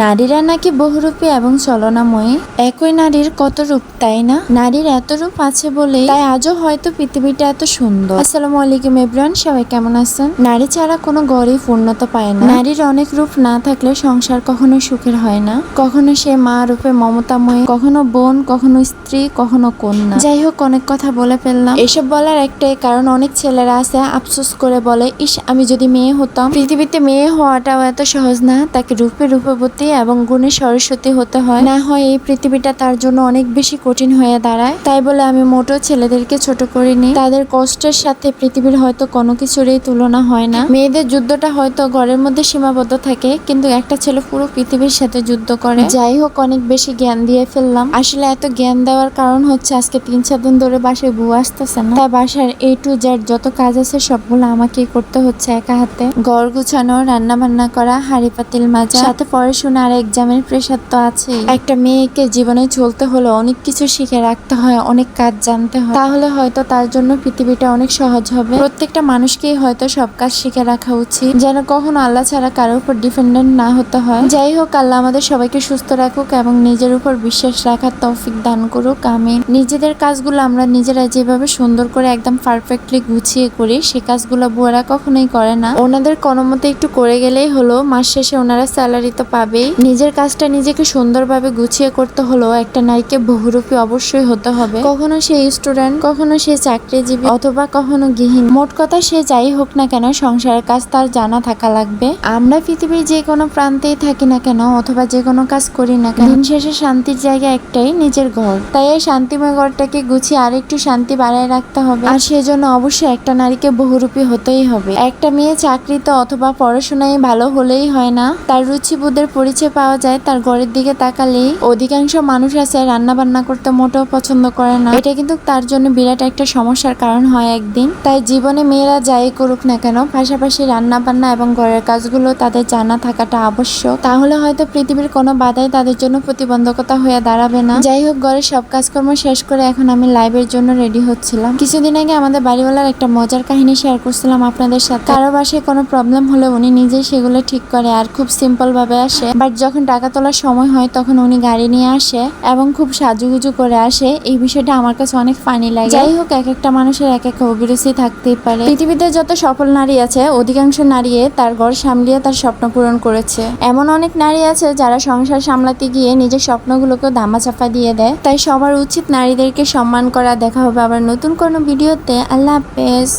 নারীরা নাকি বহুরূপী এবং চলনাময়ী? একই নারীর কত রূপ, তাই না? নারীর এত রূপ আছে বলে তাই আজও হয়তো পৃথিবীটা এত সুন্দর। আসসালামু আলাইকুম এভরিওয়ান, সবাই কেমন আছেন? নারী ছাড়া কোনো ঘরেই পূর্ণতা পায় না। নারীর অনেক রূপ না থাকলে সংসার কখনো সুখের হয় না। কখনো সে মা রূপে মমতাময়ী, কখনো বোন, কখনো স্ত্রী, কখনো কন্যা। যাই হোক, অনেক কথা বলে ফেললাম। এসব বলার একটাই কারণ, অনেক ছেলেরা আছে, আফসোস করে বলে, ইস, আমি যদি মেয়ে হতাম? পৃথিবীতে মেয়ে হওয়াটাও এত সহজ না, তাকে রূপে রূপবতী এবং গুণে সরস্বতী হতে হয়। না হয় এই পৃথিবীটা তার জন্য অনেক বেশি কঠিন হয়ে দাঁড়ায়। তাই বলে আমি মোটো ছেলেদেরকে ছোট করিনি। তাদের কষ্টের সাথে পৃথিবীর হয়তো কোনো কিছুরই তুলনা হয় না। মেয়েদের যুদ্ধটা হয়তো ঘরের মধ্যে সীমাবদ্ধ থাকে, কিন্তু একটা ছেলে পুরো পৃথিবীর সাথে যুদ্ধ করে। যাই হোক, অনেক বেশি জ্ঞান দিয়ে ফেললাম। আসলে এত জ্ঞান দেওয়ার কারণ হচ্ছে আজকে তিন চার দিন ধরে বাসায় বউ আসতেছে না। তাই বাসার এ টু জেড যত কাজ আছে সবগুলো আমাকেই করতে হচ্ছে একা হাতে। ঘর গুছানো রান্না বান্না করা, হাড়ি পাতিল মাজা, সাথে পড়াশোনা আর এক্সামের প্রেশার তো আছে একটা মেয়েকে জীবনে চলতে হলে অনেক কিছু শিখে রাখতে হয়, অনেক কাজ জানতে হয়। তাহলে হয়তো তার জন্য পৃথিবীটা অনেক সহজ হবে। প্রত্যেকটা মানুষকেই হয়তো সব কাজ শিখে রাখা উচিত। যেন কখনো আল্লাহ ছাড়া কারোর উপর ডিপেন্ডেন্ট না হতে হয়। যাই হোক, আল্লাহ আমাদের সবাইকে সুস্থ রাখুক এবং নিজের উপর বিশ্বাস রাখার তৌফিক দান করুক আমি নিজেদের কাজগুলো আমরা নিজেরা যেভাবে সুন্দর করে একদম পারফেক্টলি গুছিয়ে করি, সে কাজগুলো বুয়ারা কখনোই করে না। ওনাদের কোনো মতে একটু করে গেলেই হলো, মাস শেষে ওনারা স্যালারি তো পাবেই নিজের কাজটা নিজেকে সুন্দরভাবে গুছিয়ে করতে হলো একটা নারীকে বহুরূপী অবশ্যই হতে হবে। কখনো সে স্টুডেন্ট, কখনো সে চাকরিজীবী অথবা কখনো গৃহিণী। মোট কথা সে যাই হোক না কেন সংসারের কাজ তার জানা থাকা লাগবে। আমরা পৃথিবীর যে কোনো প্রান্তেই থাকি না কেন অথবা যে কোনো কাজ করি না কেন, দিন শেষে শান্তির জায়গা একটাই নিজের ঘর। তাই এই শান্তিময় ঘরটাকে গুছিয়ে আরেকটু শান্তি বাড়ায় রাখতে হবে। আর সেজন্য অবশ্যই একটা নারীকে বহুরূপী হতেই হবে। একটা মেয়ে চাকরিতে অথবা পড়াশোনায় ভালো হলেই হয় না, তার রুচিবোধের পরিচয় পাওয়া যায়, তার ঘরের দিকে তাকালেই অধিকাংশ মানুষ আছে রান্না বান্না করতে মোটেও পছন্দ করে না। এটা কিন্তু তার জন্য বিরাট একটা সমস্যার কারণ হয় একদিন। তাই জীবনে মেয়েরা যাই করুক না কেন, পাশাপাশি রান্না বান্না এবং ঘরের কাজগুলো তাদের জানা থাকাটা আবশ্যক। তাহলে হয়তো পৃথিবীর কোনো বাধাই তাদের জন্য প্রতিবন্ধকতা হয়ে দাঁড়াবে না। যাই হোক, ঘরের সব কাজকর্ম শেষ করে এখন আমি লাইভের জন্য রেডি হচ্ছিলাম। কিছুদিন আগে আমাদের বাড়িওয়ালার একটা মজার কাহিনী শেয়ার করছিলাম আপনাদের সাথে। কারও বাসায় কোনো প্রবলেম হলে উনি নিজেই সেগুলো ঠিক করে আর খুব সিম্পল ভাবে আসে। বাট যখন টাকা তোলার সময় হয়, তখন উনি গাড়ি নিয়ে আসে এবং খুব সাজুগুজু করে আসে। এই বিষয়টা আমার কাছে অনেক ফানি লাগে। যাই হোক, এক একটা মানুষের এক এক অভিরুচি থাকতেই পারে। পৃথিবীতে যত সফল নারী আছে, অধিকাংশ নারী তার ঘর সামলিয়ে তার স্বপ্ন পূরণ করেছে। এমন অনেক নারী আছে যারা সংসার সামলাতে গিয়ে নিজের স্বপ্নগুলোকে দামাচাপা দিয়ে দেয়। তাই সবার উচিত নারীদেরকে সম্মান করা। দেখা হবে আবার নতুন কোনো ভিডিওতে। আল্লাহ হাফেজ।